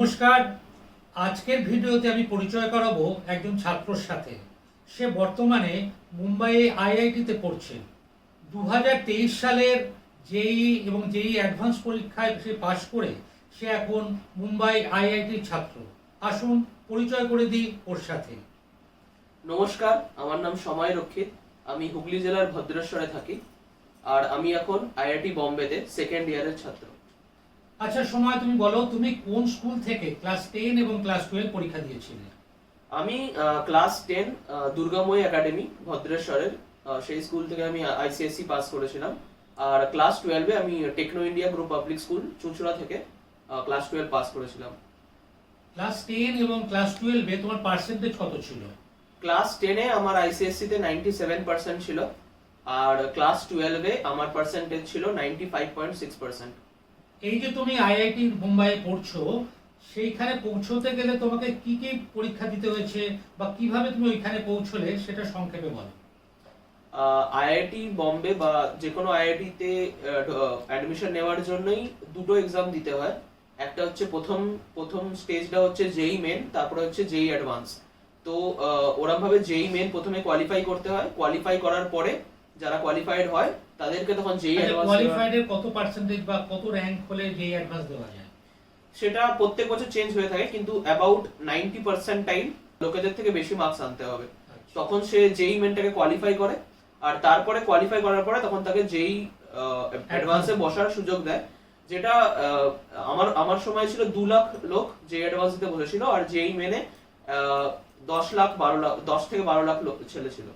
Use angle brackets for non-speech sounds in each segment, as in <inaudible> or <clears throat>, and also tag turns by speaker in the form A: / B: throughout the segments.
A: নমস্কার। আজকের ভিডিওতে আমি পরিচয় করাবো একজন ছাত্রর সাথে। সে বর্তমানে মুম্বাইয়ে আইআইটিতে পড়ছে। দু হাজার তেইশ সালের জেই এবং জেই অ্যাডভান্স পরীক্ষায় সে পাশ করে, সে এখন মুম্বাই আইআইটির ছাত্র। আসুন পরিচয় করে দিই ওর সাথে।
B: নমস্কার, আমার নাম সময় রক্ষিত। আমি হুগলি জেলার ভদ্রেশ্বরে থাকি। আর আমি এখন আইআইটি বোম্বেতে সেকেন্ড ইয়ারের ছাত্র।
A: আচ্ছা সময় তুমি বলো তুমি কোন স্কুল থেকে ক্লাস টেন এবং ক্লাস টুয়েলভ পরীক্ষা দিয়েছিলে?
B: আমি ক্লাস টেন দুর্গাময়ী একাডেমি ভদ্রেশ্বরের। সেই স্কুল থেকে আমি আইসিএসসি পাস করেছিলাম। আর ক্লাস টুয়েলভে আমি Techno India group public school Chuchura থেকে ক্লাস টুয়েলভ পাস করেছিলাম।
A: ক্লাস টেন এবং ক্লাস টুয়েলভে তোমার পার্সেন্টেজ কত ছিল?
B: ক্লাস টেনে আমার আইসিএসসি তে নাইনটি সেভেন পার্সেন্ট ছিল। আর ক্লাস টুয়েলভে আমার পার্সেন্টেজ ছিল ninety five point six percent
A: এই যে তুমি আইআইটি মুম্বাইয়ে পড়ছো, সেইখানে পৌঁছতে গেলে তোমাকে কি কি পরীক্ষা দিতে হয়েছে বা কীভাবে তুমি ওইখানে পৌঁছলে সেটা সংক্ষেপে বলো।
B: আইআইটি বম্বে বা যে কোনো আইআইটিতে অ্যাডমিশন নেওয়ার জন্যই দুটো এক্সাম দিতে হয়। একটা হচ্ছে প্রথম প্রথম স্টেজটা হচ্ছে জেই মেন তারপরে হচ্ছে জেই অ্যাডভান্স তো ওরম ভাবে জেই মেন প্রথমে কোয়ালিফাই করতে হয়। কোয়ালিফাই করার পরে যারা কোয়ালিফাইড হয় তাদেরকে তখন জেই অ্যাডভান্স
A: কোয়ালিফাইড এর কত পার্সেন্টেজ বা কত র্যাঙ্ক হলে যে অ্যাডভান্স দেওয়া যায়?
B: সেটা প্রত্যেক বছর চেঞ্জ হয়ে থাকে কিন্তু অ্যাবাউট নাইনটি পার্সেন্ট টাইম লোকেদের থেকে বেশি মার্কস আনতে হবে। তখন সে যেই মেনটাকে কোয়ালিফাই করে আর তারপরে কোয়ালিফাই করার পরে তখন তাকে যেই অ্যাডভান্সে বসার সুযোগ দেয় যেটা আমার আমার সময় ছিল দু লাখ লোক যে অ্যাডভান্স দিতে বসেছিল আর যেই মেনে দশ লাখ বারো লাখ দশ থেকে বারো লাখ লোক ছেলে ছিল।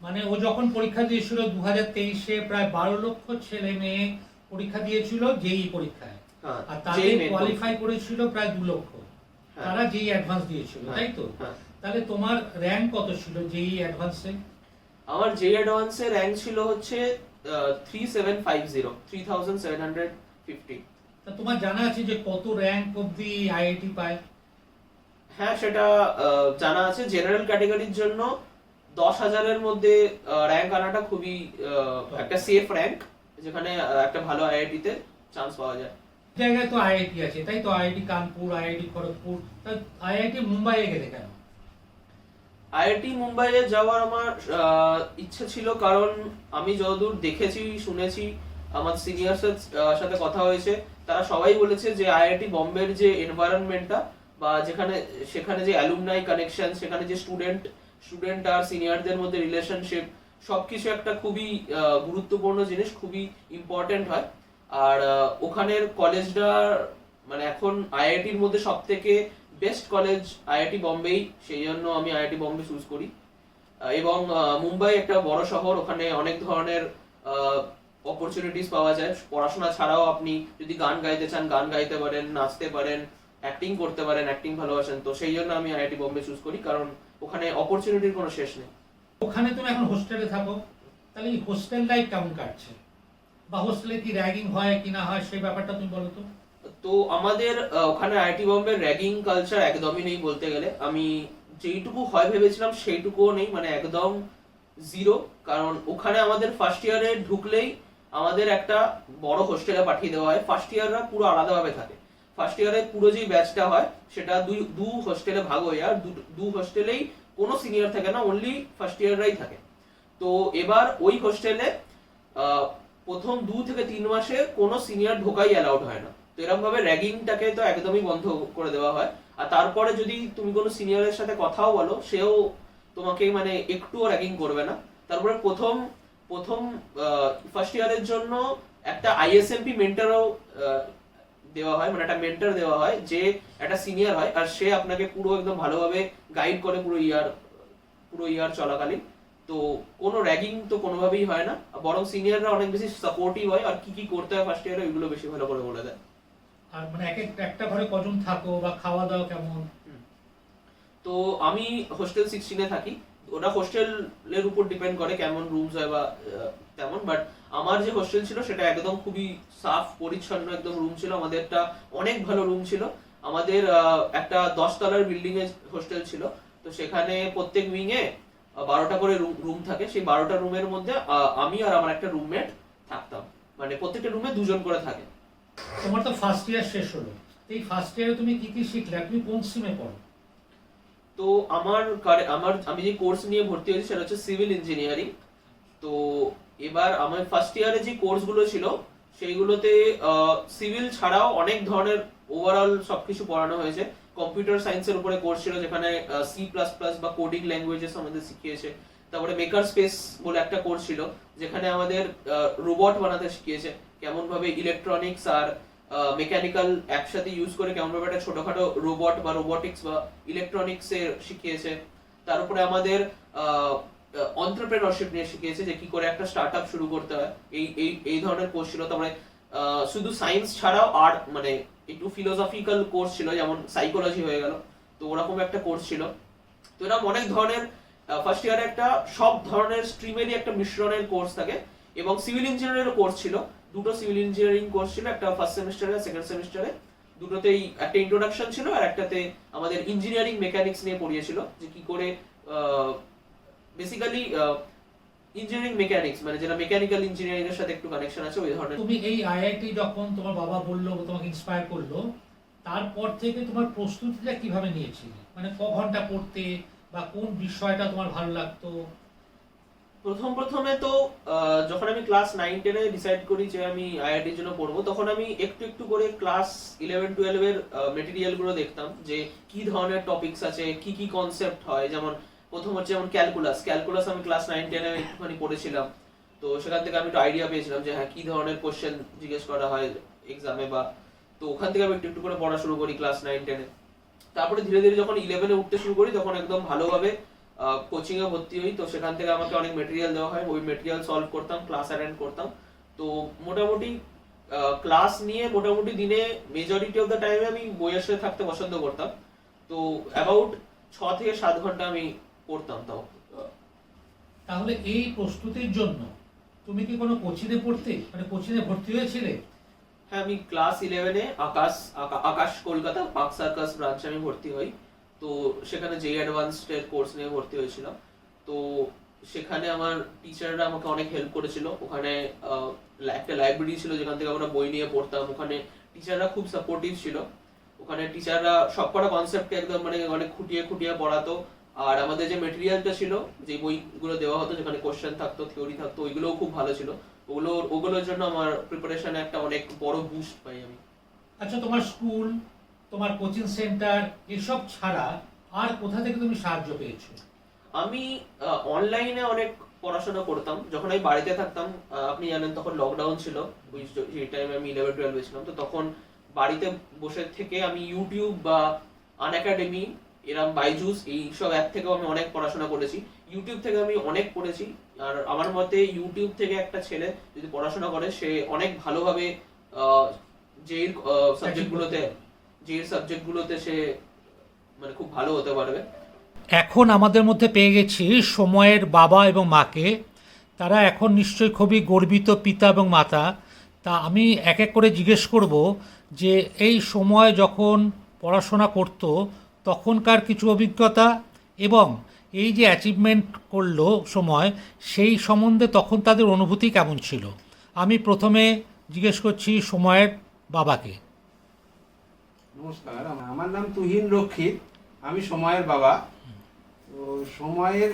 A: মানে ও যখন পরীক্ষা দিয়েছিল দু হাজার তেইশে প্রায় বারো লক্ষ ছেলে মেয়ে পরীক্ষা দিয়েছিল জেই পরীক্ষায়।
B: হ্যাঁ
A: আর
B: যেই
A: তাদের কোয়ালিফাই করেছিল প্রায় দু লক্ষ।
B: হ্যাঁ।
A: তারা যেই অ্যাডভান্স দিয়েছিল
B: হ্যাঁ,
A: তাই তো?
B: হ্যাঁ।
A: তাহলে তোমার র্যাঙ্ক কত ছিল যেই অ্যাডভান্সে
B: আমার যেই অ্যাডভান্সে র্যাঙ্ক ছিল হচ্ছে three seven five zero three thousand seven hundred fifty
A: তা তোমার জানা আছে যে কত র্যাঙ্ক অবধি আইআইটি পায়?
B: হ্যাঁ সেটা জানা আছে। জেনারেল ক্যাটাগরির জন্য দশ হাজারের মধ্যে র্যাঙ্ক আনাটা খুবই একটা সেফ র্যাঙ্ক যেখানে একটা ভালো আইআইটিতে চান্স পাওয়া যায়।
A: জায়গায় তো আইআইটি আছে তাই তো IIT Kanpur IIT Kharagpur IIT মুম্বাইয়ে গেলে কেন?
B: আইআইটি মুম্বাইয়ে যাওয়ার আমার ইচ্ছে ছিল কারণ আমি যতদূর দেখেছি শুনেছি আমার সিনিয়রসের সাথে কথা হয়েছে তারা সবাই বলেছে যে আইআইটি বম্বের যে এনভায়রনমেন্টটা বা যেখানে সেখানে যে অ্যালুমনাই কানেকশন সেখানে যে স্টুডেন্ট স্টুডেন্ট আর সিনিয়রদের মধ্যে রিলেশনশিপ সবকিছু একটা খুবই গুরুত্বপূর্ণ জিনিস, খুবই ইম্পর্টেন্ট হয়। আর ওখানের কলেজটা মানে এখন আইআইটির মধ্যে সব থেকে বেস্ট কলেজ আইআইটি বম্বেই সেই জন্য আমি আইআইটি বম্বে চুজ করি। এবং মুম্বাই একটা বড় শহর, ওখানে অনেক ধরনের অপরচুনিটিস পাওয়া যায়। পড়াশোনা ছাড়াও আপনি যদি গান গাইতে চান, গান গাইতে পারেন, নাচতে পারেন অ্যাক্টিং করতে পারেন অ্যাক্টিং ভালোবাসেন। তো সেই জন্য আমি আইআইটি বম্বে চুজ করি। কারণ ওখানে অপরচুনিটির কোনো শেষ নেই।
A: ওখানে তুমি এখন হোস্টেলে থাকো তাহলে এই হোস্টেল লাইফ কেমন কাটছে? বা হোস্টেলে কি র্যাগিং হয় কি না হয় সেই ব্যাপারটা তুমি বলো তো।
B: তো আমাদের ওখানে আইটি বম্বে র্যাগিং কালচার একদমই নেই বলতে গেলে। আমি যেইটুকু হয় ভেবেছিলাম সেইটুকুও নেই মানে একদম জিরো কারণ ওখানে আমাদের ফার্স্ট ইয়ারে ঢুকলেই আমাদের একটা বড় হোস্টেলে পাঠিয়ে দেওয়া হয়। ফার্স্ট ইয়াররা পুরো আলাদাভাবে থাকে। ফার্স্ট ইয়ারে পুরো যেই ব্যাচটা হয়, সেটা দুই, দু হোস্টেলে ভাগ হয়ে আর দু হোস্টেলেই কোনো সিনিয়র থাকে না অনলি ফার্স্ট ইয়াররাই থাকে। তো এবার ওই হোস্টেলে প্রথম দু থেকে তিন মাসে কোনো সিনিয়র ঢোকাই অ্যালাউড হয় না। তো এরকম ভাবে র্যাগিংটাকে তো একদমই বন্ধ করে দেওয়া হয়। আর তারপরে যদি তুমি কোনো সিনিয়রের সাথে কথাও বলো, সেও তোমাকে মানে একটুও র্যাগিং করবে না। তারপরে প্রথম প্রথম ফার্স্ট ইয়ারের জন্য একটা আইএসএমপি মেন্টারও দেওয়া হয় মানে একটা মেন্টার দেওয়া হয় যে একটা সিনিয়র হয় আর সে আপনাকে পুরো একদম ভালোভাবে গাইড করে পুরো ইয়ার পুরো ইয়ার চলাকালীন। তো কোনো র্যাগিং তো কোনোভাবেই হয় না বরং সিনিয়ররা অনেক বেশি সাপোর্টিভ হয় আর কি কি করতে হয় ফার্স্ট ইয়ারে ওইগুলো বেশি ভালো করে বলে দেয়।
A: আর মানে এক এক একটা ঘরে কজন থাকো বা খাওয়া দাওয়া কেমন?
B: তো আমি হোস্টেল সিক্সটিনে থাকি ওটা হোস্টেলের উপর ডিপেন্ড করে কেমন রুমস হয় বা তেমন বাট আমার যে হোস্টেল ছিল সেটা একদম খুবই সাফ পরিচ্ছন্ন একদম রুম ছিল। আমাদের একটা অনেক ভালো রুম ছিল। আমাদের একটা দশ তলার বিল্ডিং এর হোস্টেল ছিল। তো সেখানে প্রত্যেক উইং এ বারোটা করে রুম থাকে। সেই বারোটা রুমের মধ্যে আমি আর আমার একটা রুমমেট থাকতাম। মানে প্রত্যেকটা রুমে দুজন করে থাকে।
A: তোমার তো ফার্স্ট ইয়ার শেষ হলো। এই ফার্স্ট ইয়ারে তুমি কি কি শিখলে? তুমি কোন সিমে পড়ো?
B: তো আমার আমার, আমি যে কোর্স নিয়ে ভর্তি হয়েছি সেটা হচ্ছে সিভিল ইঞ্জিনিয়ারিং তো এবার আমার ফার্স্ট ইয়ারে যে কোর্সগুলো ছিল, সেইগুলোতে সিভিল ছাড়াও অনেক ধরনের ওভারঅল সবকিছু পড়ানো হয়েছে। কম্পিউটার সায়েন্সের উপরে কোর্স ছিল যেখানে সি প্লাস প্লাস বা কোডিং ল্যাঙ্গুয়েজেস আমাদের শিখিয়েছে। তারপরে মেকার স্পেস বলে একটা কোর্স ছিল, যেখানে আমাদের রোবট বানাতে শিখিয়েছে কেমন ভাবে ইলেকট্রনিক্স আর মেকানিক্যাল একসাথে ইউজ করে কেমন ভাবে একটা ছোটখাটো রোবট বা রোবটিক্স বা ইলেকট্রনিক্স এর শিখিয়েছে। তার উপরে আমাদের অন্টারপ্রেনারশিপ নিয়ে শিখিয়েছে যে কি করে একটা স্টার্টআপ শুরু করতে হয়। এই এই এই ধরনের কোর্স ছিল। তারপরে শুধু সায়েন্স ছাড়াও আর মানে একটু ফিলোসফিক্যাল কোর্স ছিল, যেমন সাইকোলজি হয়ে গেল। তো ওরকম একটা কোর্স ছিল। তো এরকম অনেক ধরনের ফার্স্ট ইয়ারে একটা সব ধরনের স্ট্রিমেরই একটা মিশ্রণের কোর্স থাকে। এবং সিভিল ইঞ্জিনিয়ারিংয়েরও কোর্স ছিল। দুটো সিভিল ইঞ্জিনিয়ারিং কোর্স ছিল, একটা ফার্স্ট সেমিস্টারে সেকেন্ড সেমিস্টারে দুটোতেই একটা ইন্ট্রোডাকশন ছিল আর একটাতে আমাদের ইঞ্জিনিয়ারিং মেকানিক্স নিয়ে পড়িয়েছিল, যে কি করে বেসিক্যালি ইঞ্জিনিয়ারিং মেকানিক্স মানে যেটা মেকানিক্যাল ইঞ্জিনিয়ারিং এর সাথে একটু কানেকশন আছে, ওই ধরনের।
A: তুমি এই আইআইটি যখন তোমার বাবা বলল, তোমাকে ইন্সপায়ার করল, তারপর থেকে তোমার প্রস্তুতিটা কীভাবে নিয়েছিলে? মানে ক ঘণ্টা পড়তে বা কোন বিষয়টা তোমার ভালো লাগতো?
B: প্রথম প্রথমে তো যখন আমি ক্লাস নাইন টেনে ডিসাইড করি যে আমি আইআইটির জন্য পড়ব, তখন আমি একটু একটু করে ক্লাস ইলেভেন টুয়েলভ এর মেটেরিয়ালগুলো দেখতাম যে কি ধরনের টপিকস আছে, কি কি কনসেপ্ট হয়। যেমন প্রথম হচ্ছে যেমন ক্যালকুলাস ক্যালকুলাস আমি ক্লাস নাইন টেনে একটুখানি পড়েছিলাম। তো সেখান থেকে আমি একটু আইডিয়া পেয়েছিলাম যে হ্যাঁ কি ধরনের কোশ্চেন জিজ্ঞেস করা হয় এক্সামে বা, তো ওখান থেকে আমি একটু একটু করে পড়া শুরু করি ক্লাস নাইন টেনে তারপরে ধীরে ধীরে যখন ইলেভেনে উঠতে শুরু করি, তখন একদম ভালোভাবে কোচিং এ ভর্তি হই তো সেখান থেকে আমাকে অনেক মেটেরিয়াল দেওয়া হয়। ওই মেটেরিয়াল সলভ করতাম ক্লাস অ্যাটেন্ড করতাম। তো মোটামুটি ক্লাস নিয়ে মোটামুটি দিনে মেজরিটি অফ দ্য টাইমে আমি বইয়ের সাথে থাকতে পছন্দ করতাম। তো অ্যাবাউট ছ থেকে সাত ঘণ্টা আমি পড়তাম তাও।
A: তাহলে এই প্রস্তুতির জন্য তুমি কি কোনো কোচিংয়ে পড়তে মানে কোচিংয়ে ভর্তি হয়েছিলে?
B: হ্যাঁ আমি ক্লাস ইলেভেনে আকাশ আকাশ কলকাতা পার্ক সার্কাস ব্রাঞ্চে আমি ভর্তি হই। তো সেখানে যে অ্যাডভান্সড কোর্স নিয়ে ভর্তি হয়েছিলাম। তো সেখানে আমার টিচাররা আমাকে অনেক হেল্প করেছিল। ওখানে একটা লাইব্রেরি ছিল যেখান থেকে আমরা বই নিয়ে পড়তাম। ওখানে টিচাররা খুব সাপোর্টিভ ছিল। ওখানে টিচাররা সবকটা কনসেপ্টকে একদম মানে অনেক খুঁটিয়ে খুঁটিয়ে পড়াতো। আর আমাদের যে মেটেরিয়ালটা ছিল, যে বইগুলো দেওয়া হতো, যেখানে কোশ্চেন থাকতো থিওরি থাকতো, ওইগুলোও খুব ভালো ছিল। ওগুলো ওগুলোর জন্য আমার প্রিপারেশনে একটা অনেক বড় বুস্ট পাই আমি।
A: আচ্ছা তোমার স্কুল তোমার কোচিং সেন্টার এসব ছাড়া আর কোথা থেকে তুমি সাহায্য পেয়েছ?
B: আমি অনলাইনে অনেক পড়াশোনা করতাম। যখন আমি বাড়িতে থাকতাম আপনি জানেন তখন লকডাউন ছিল। যে টাইমে আমি ইলেভেন টুয়েলভে ছিলাম। তো তখন বাড়িতে বসে থেকে আমি ইউটিউব বা আন একাডেমি এরম বাইজুস এই সব অ্যাপ থেকেও আমি অনেক পড়াশোনা করেছি। ইউটিউব থেকে আমি অনেক পড়েছি। আর আমার মতে ইউটিউব থেকে একটা ছেলে যদি পড়াশোনা করে সে অনেক ভালোভাবে যে সাবজেক্টগুলোতে যে সাবজেক্টগুলোতে সে মানে খুব ভালো হতে পারবে।
A: এখন আমাদের মধ্যে পেয়ে গেছি সময়ের বাবা এবং মাকে। তারা এখন নিশ্চয়ই খুবই গর্বিত পিতা এবং মাতা। তা আমি এক এক করে জিজ্ঞেস করব যে এই সময় যখন পড়াশোনা করত, তখনকার কিছু অভিজ্ঞতা এবং এই যে অ্যাচিভমেন্ট করল সময়, সেই সম্বন্ধে তখন তাদের অনুভূতি কেমন ছিল? আমি প্রথমে জিজ্ঞেস করছি সময়ের বাবাকে।
C: নমস্কার, আমার নাম তুহিন রক্ষিত আমি সময়ের বাবা। তো সময়ের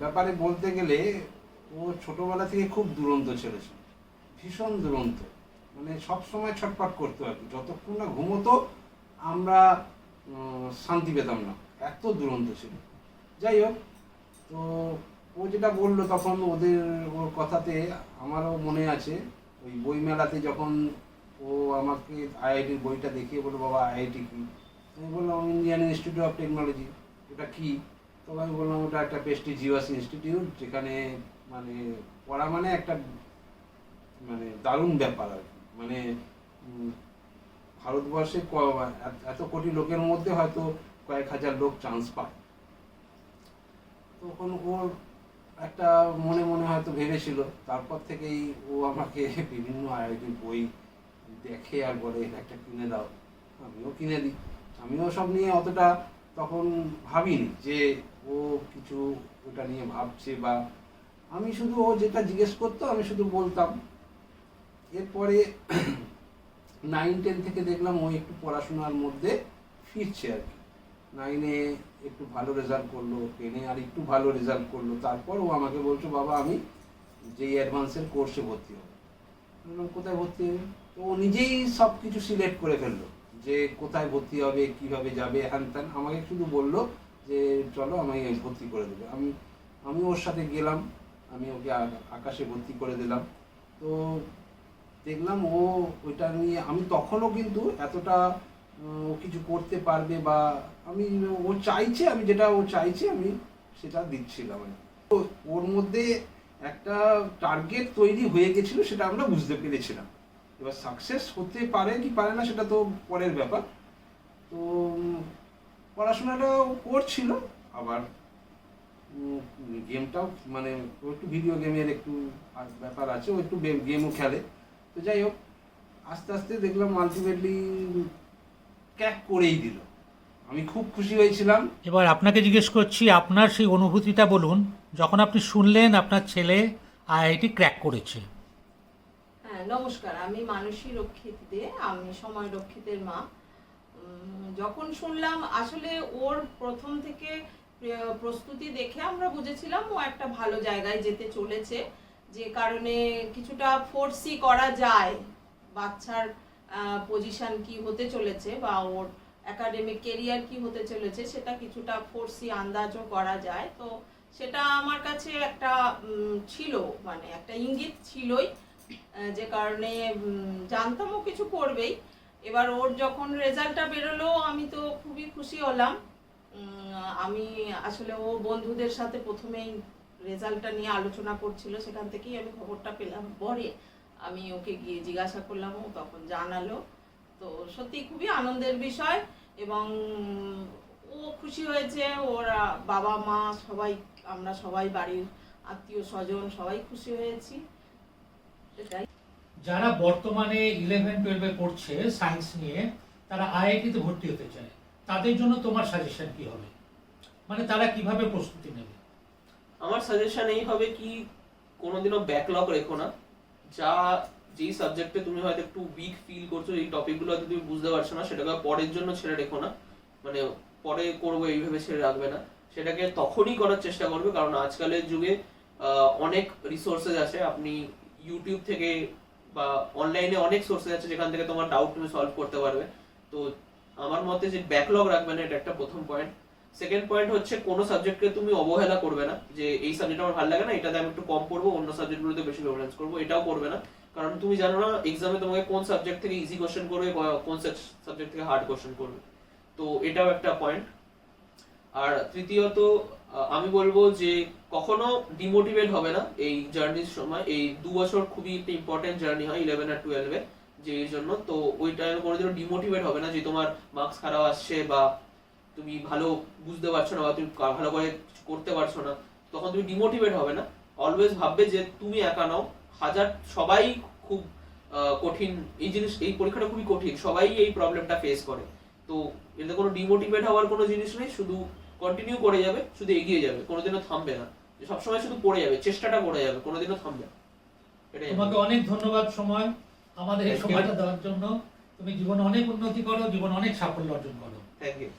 C: ব্যাপারে বলতে গেলে, ও ছোটবেলা থেকে খুব দুরন্ত ছিল ভীষণ দুরন্ত। মানে সব সময় ছটফট করতো আর কি। যতক্ষণ না ঘুমোতো, আমরা শান্তি পেতাম না। এত দুরন্ত ছিল। যাই হোক, তো ও যেটা বলল তখন ওদের ওর কথাতে আমারও মনে আছে, ওই বইমেলাতে যখন ও আমাকে আইআইটির বইটা দেখিয়ে বলল, বাবা আইআইটি কি? আমি বললাম ইন্ডিয়ান ইনস্টিটিউট অফ টেকনোলজি ওটা কি? তো আমি বললাম, ওটা একটা পেস্টি প্রেস্টিজিয়াস ইনস্টিটিউট যেখানে মানে পড়া মানে একটা মানে দারুণ ব্যাপার আর কি। মানে ভারতবর্ষে এত- কোটি লোকের মধ্যে হয়তো কয়েক হাজার লোক চান্স পায়। তখন ওর একটা মনে মনে হয়তো ভেবেছিল, তারপর থেকেই ও আমাকে বিভিন্ন আইআইটির বই দেখে আর বলে একটা কিনে দাও। আমিও কিনে দিই। আমিও সব নিয়ে অতটা তখন ভাবিনি যে ও কিছু ওটা নিয়ে ভাবছে বা আমি শুধু ও যেটা জিজ্ঞেস করতো, আমি শুধু বলতাম। এরপরে <clears throat> নাইন টেন থেকে দেখলাম ও একটু পড়াশোনার মধ্যে ফিরছে আর কি। নাইনে একটু ভালো রেজাল্ট করল টেনে আর একটু ভালো রেজাল্ট করল। তারপর ও আমাকে বলছো, বাবা, আমি যেই অ্যাডভান্সের কোর্সে ভর্তি হব। কোথায় ভর্তি হবে? তো ও নিজেই সব কিছু সিলেক্ট করে ফেলল, যে কোথায় ভর্তি হবে, কীভাবে যাবে, হ্যান ত্যান। আমাকে শুধু বলল যে, চলো আমাকে ভর্তি করে দেবে। আমি আমি ওর সাথে গেলাম, আমি ওকে আকাশে ভর্তি করে দিলাম। তো দেখলাম ও ওইটা নিয়ে, আমি তখনও কিন্তু এতটা, ও কিছু করতে পারবে বা আমি, ও চাইছে, আমি যেটা ও চাইছে, আমি সেটা দিচ্ছিলাম তো ওর মধ্যে একটা টার্গেট তৈরি হয়ে গেছিল, সেটা আমরা বুঝতে পেরেছিলাম। এবার সাকসেস হতে পারে কি পারে না সেটা তো পরের ব্যাপার। তো পড়াশোনাটাও পড়াশোনাটা করছিল, আবার গেমটাও মানে একটু ভিডিও গেমের একটু ব্যাপার আছে, ও একটু গেমও খেলে। তো যাই হোক, আস্তে আস্তে দেখলাম আলটিমেটলি ক্যাক করেই দিল। আমি খুব খুশি হয়েছিলাম।
A: এবার আপনাকে জিজ্ঞেস করছি, আপনার সেই অনুভূতিটা বলুন, যখন আপনি শুনলেন আপনার ছেলে আইআইটি ক্র্যাক করেছে।
D: নমস্কার আমি মানসী রক্ষিত দে আমি সময় রক্ষিতের মা। যখন শুনলাম, আসলে ওর প্রথম থেকে প্রস্তুতি দেখে আমরা বুঝেছিলাম ও একটা ভালো জায়গায় যেতে চলেছে। যে কারণে কিছুটা ফোর্সি করা যায় বাচ্চার পজিশন কি হতে চলেছে বা ওর একাডেমিক কেরিয়ার কি হতে চলেছে, সেটা কিছুটা ফোর্সি আন্দাজও করা যায়। তো সেটা আমার কাছে একটা ছিল মানে একটা ইঙ্গিত ছিলই। যে কারণে উম, জানতামও কিছু করবেই। এবার ওর যখন রেজাল্টটা বেরোলো আমি তো খুবই খুশি হলাম। আমি আসলে ও বন্ধুদের সাথে প্রথমেই রেজাল্টটা নিয়ে আলোচনা করছিল সেখান থেকেই আমি খবরটা পেলাম। পরে আমি ওকে গিয়ে জিজ্ঞাসা করলাম ও তখন জানালো। তো সত্যি খুবই আনন্দের বিষয় এবং ও খুশি হয়েছে। ওর বাবা মা সবাই আমরা সবাই বাড়ির আত্মীয় স্বজন সবাই খুশি হয়েছি।
A: যারা বর্তমানে ইলেভেন টুয়েলভে পড়ছে সায়েন্স নিয়ে, তারা আইআইটিতে ভর্তি হতে চায়। তাদের জন্য তোমার সাজেশন কি হবে? মানে তারা কীভাবে প্রস্তুতি নেবে?
B: আমার সাজেশন এই হবে কি, কোনোদিনও ব্যাকলগ রেখো না। যা যেই সাবজেক্টে তুমি হয়তো একটু উইক ফিল করছ, এই টপিকগুলো হয়তো তুমি বুঝতে পারছ না, সেটাকে পরের জন্য ছেড়ে রেখো না। মানে পরে করব এইভাবে ছেড়ে রাখবে না। সেটাকে তখনই করার চেষ্টা করবে, কারণ আজকালের যুগে অনেক রিসোর্সেস আছে। আপনি ইউটিউব থেকে বা অনলাইনে অনেক সোর্সেস আছে যেখান থেকে তোমার ডাউট তুমি সলভ করতে পারবে। তো আমার মতে যে ব্যাকলগ রাখবে না, এটা একটা প্রথম পয়েন্ট সেকেন্ড পয়েন্ট হচ্ছে কোনো সাবজেক্টকে তুমি অবহেলা করবে না, যে এই সাবজেক্ট আমার ভালো লাগে না, এটাতে আমি একটু কম পড়ব, অন্য সাবজেক্টগুলোতে বেশি প্রেফারেন্স করব, এটাও করবে না। কারণ তুমি জানো না এক্সামে তোমাকে কোন সাবজেক্ট থেকে ইজি কোশ্চেন করবে কোন সাবজেক্ট থেকে হার্ড কোশ্চেন করবে। তো এটাও একটা পয়েন্ট আর তৃতীয়ত আমি বলব যে কখনো ডিমোটিভেট হবে না এই জার্নির সময়। এই দু বছর খুবই একটা ইম্পর্টেন্ট জার্নি হয় ইলেভেন আর টুয়েলভে যে জন্য। তো ওই টাইমে কোনোদিনও ডিমোটিভেট হবে না যে তোমার মার্কস খারাপ আসছে বা তুমি ভালো বুঝতে পারছ না বা তুমি ভালো করে করতে পারছ না, তখন তুমি ডিমোটিভেট হবে না। অলওয়েজ ভাববে যে তুমি একা নাও। হাজার, সবাই খুব কঠিন। এই জিনিস, এই পরীক্ষাটা খুবই কঠিন। সবাই এই প্রবলেমটা ফেস করে। তো এতে কোনো ডিমোটিভেট হওয়ার কোনো জিনিস নেই। শুধু কন্টিনিউ করে যাবে শুধু এগিয়ে যাবে কোনোদিনও থামবে না। সবসময় শুধু পড়ে যাবে চেষ্টাটা করে যাবে কোনোদিনও থামবে না। এটাই
A: তোমাকে অনেক ধন্যবাদ সময় আমাদের এই সময়টা দেওয়ার জন্য। তুমি জীবনে অনেক উন্নতি করো জীবনে অনেক সাফল্য অর্জন করো।
B: Thank you